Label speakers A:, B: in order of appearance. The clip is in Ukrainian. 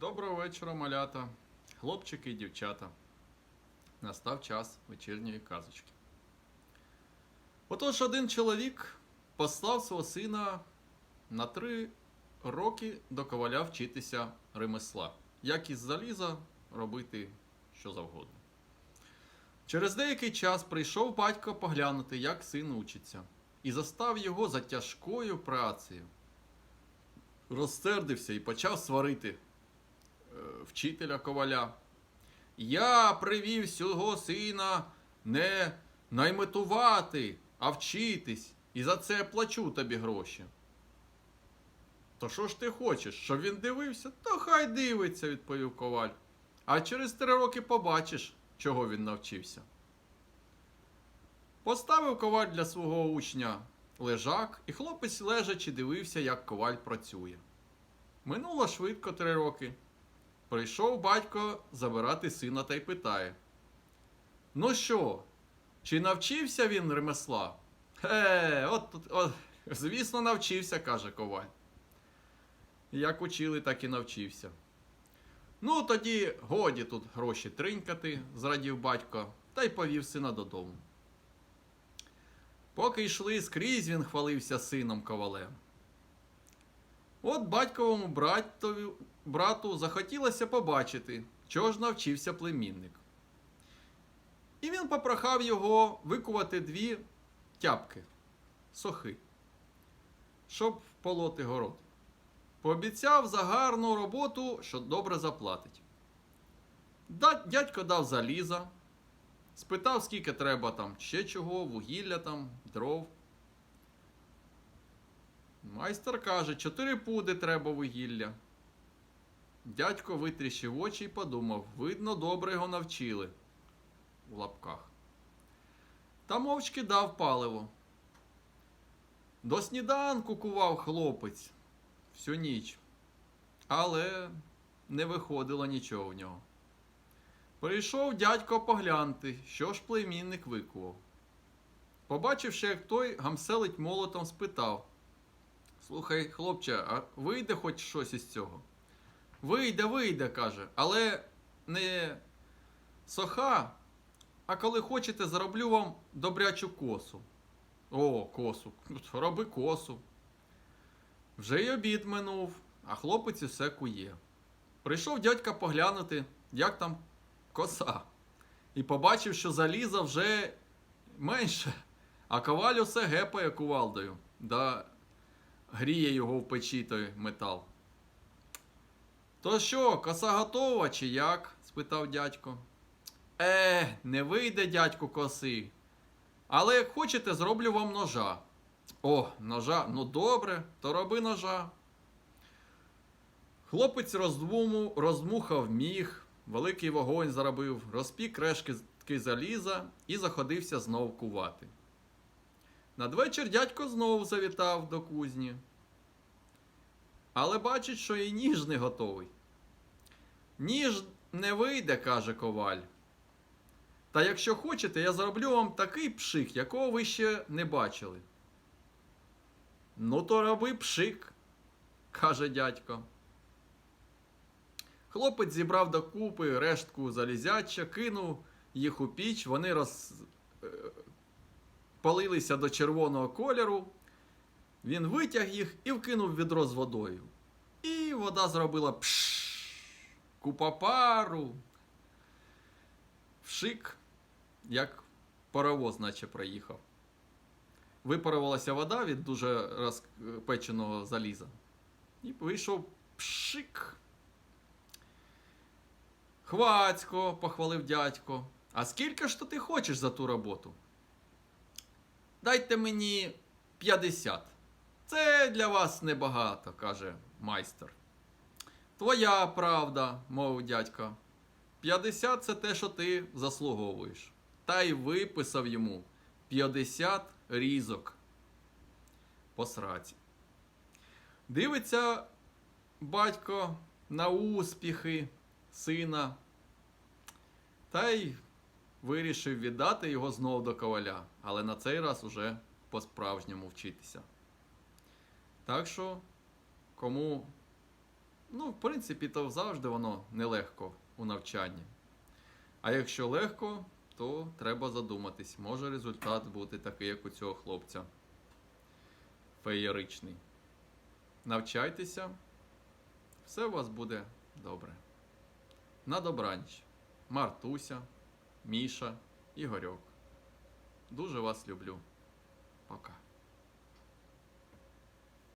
A: Доброго вечора, малята, хлопчики і дівчата. Настав час вечірньої казочки. Отож один чоловік послав свого сина на три роки до коваля вчитися ремесла, як із заліза робити що завгодно. Через деякий час прийшов батько поглянути, як син учиться, і застав його за тяжкою працею. Розсердився і почав сварити вчителя коваля. Я привів свого сина не найметувати, а вчитись, і за це плачу тобі гроші. То що ж ти хочеш, щоб він дивився? То хай дивиться, відповів коваль. А через три роки побачиш, чого він навчився. Поставив коваль для свого учня лежак, і хлопець лежачи дивився, як коваль працює. Минуло швидко три роки. Прийшов батько забирати сина та й питає: Ну що, чи навчився він ремесла? Е, от, от, звісно, навчився, каже коваль. Як учили, так і навчився. Ну, тоді годі тут гроші тринькати, зрадів батько, та й повів сина додому. Поки йшли скрізь, він хвалився сином ковалем. От батьковому братові, брату захотілося побачити, чого ж навчився племінник. І він попрохав його викувати дві тяпки, сохи, щоб полоти город. Пообіцяв за гарну роботу, що добре заплатить. Дядько дав заліза, спитав, скільки треба там ще чого, вугілля там, дров. Майстер каже, чотири пуди треба вугілля. Дядько витріщив очі і подумав, видно, добре його навчили в лапках. Та мовчки дав паливо. До сніданку кував хлопець всю ніч, але не виходило нічого в нього. Прийшов дядько поглянути, що ж племінник викував. Побачивши, як той гамселить молотом, спитав. Слухай, хлопче, а вийде хоч щось із цього? Вийде, вийде, каже, але не соха, а коли хочете, зароблю вам добрячу косу. О, косу. Роби косу. Вже й обід минув, а хлопець усе кує. Прийшов дядька поглянути, як там коса. І побачив, що заліза вже менше, а коваль усе гепає кувалдою. Да гріє його в печі той метал. То що, коса готова чи як? спитав дядько. Е, не вийде, дядьку, коси. Але як хочете, зроблю вам ножа. О, ножа, ну добре, то роби ножа. Хлопець роздмуму, роздмухав міг, великий вогонь заробив, розпік решки заліза і заходився знов кувати. Надвечір дядько знову завітав до кузні. Але бачить, що і ніж не готовий. Ніж не вийде, каже коваль. Та якщо хочете, я зроблю вам такий пшик, якого ви ще не бачили. Ну, то роби пшик, каже дядько. Хлопець зібрав докупи рештку залізяча, кинув їх у піч, вони роз... палилися до червоного кольору. Він витяг їх і вкинув відро з водою. І вода зробила пш, купа пару. Вшик, як паровоз, наче проїхав. Випарувалася вода від дуже розпеченого заліза. І вийшов пшик. Хвацько, похвалив дядько. А скільки ж то ти хочеш за ту роботу? Дайте мені 50. Це для вас небагато, каже майстер. Твоя правда, мовив дядько. 50 це те, що ти заслуговуєш. Та й виписав йому 50 різок по сраці. Дивиться батько на успіхи сина, та й вирішив віддати його знов до коваля, але на цей раз уже по-справжньому вчитися. Так що, кому Ну, в принципі, то завжди воно нелегко у навчанні. А якщо легко, то треба задуматись. Може результат бути такий, як у цього хлопця. Феєричний. Навчайтеся, все у вас буде добре. На добраніч. Мартуся, Міша, Ігорьок. Дуже вас люблю. Пока.